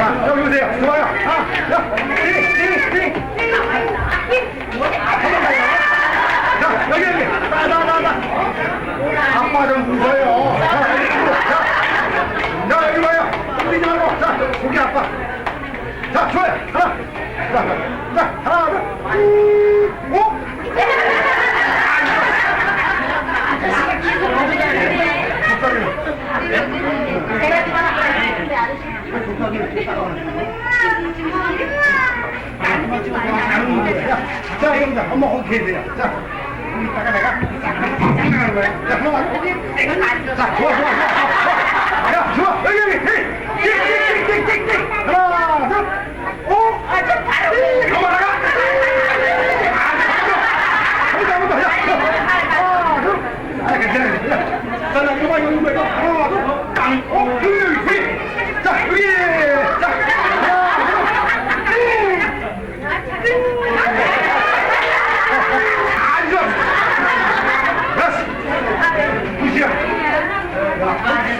자, 여기 오세요. 좋아요. 아, 야, 띵, 띵, 띵. 자, 여기, 여기. 나, 나, 나, 나. 아빠 좀 웃어요. 자, 여기. 자, 자, 여기 봐요. 뛰지 말고. 자, 고기 아빠. 자, 좋아요. 하나. 자, 자, 하나, 둘. 자, 여기다. 엄마, 오케이 돼요. 자, 이따가 내가 싹나가는 거야. 자, 좋아. 자, 좋아, 좋아. 야, 좋아. 여기, 여기. 띡, 띡, 띡, 띡, 띡. 하나, 둘. 오! 아, 저 바로. 가만, 가만. 하나, 둘. 아, 괜찮아. 자, 나 이거 봐, 이거 봐, 이거. 하나, 둘. 땅. 오!